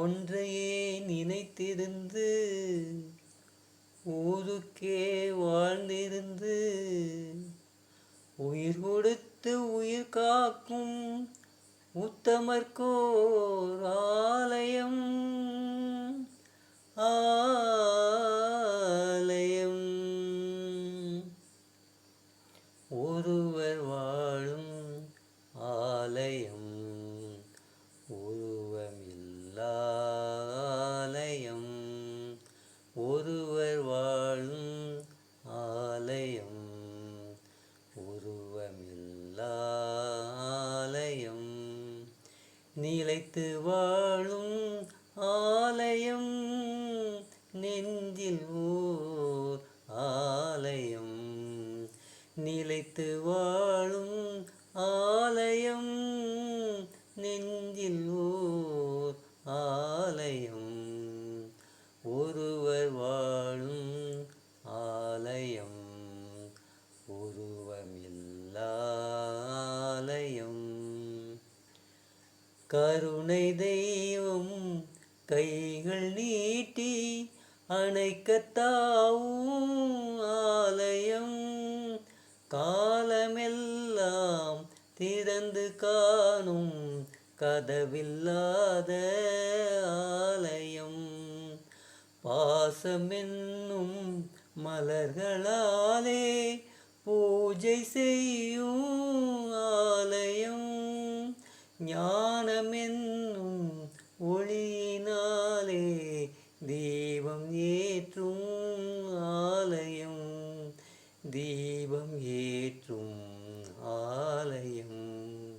ஒன்றையே நினைத்திருந்து ஊருக்கே வாழ்ந்திருந்து உயிர் கொடுத்து உயிர் காக்கும் உத்தமர்கோர் ஆலயம். ஆலயம். ஒரு ஒருவர் வாழும் ஆலயம் உருவமில்லாலயம் நிலைத்து வாழும் ஆலயம் நெஞ்சில் ஓர் ஆலயம். நிலைத்து வாழும் ஆ கருணை தெய்வம் கைகள் நீட்டி அணைக்கத்தாவும் ஆலயம். காலமெல்லாம் திறந்து காணும் கதவில்லாத ஆலயம். பாசமென்னும் மலர்களாலே பூஜை செய்யும் தீபம் ஏற்றும் ஆலயம்.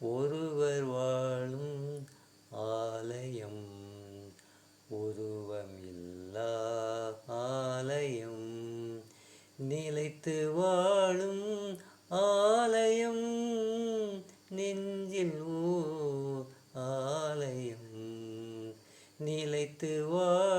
ஒருவர் வாழும் ஆலயம். உருவமில்லா ஆலயம். நிலைத்து வாழும் ஆலயம். நெஞ்சில் ஓ ஆலயம். நிலைத்து வாழும்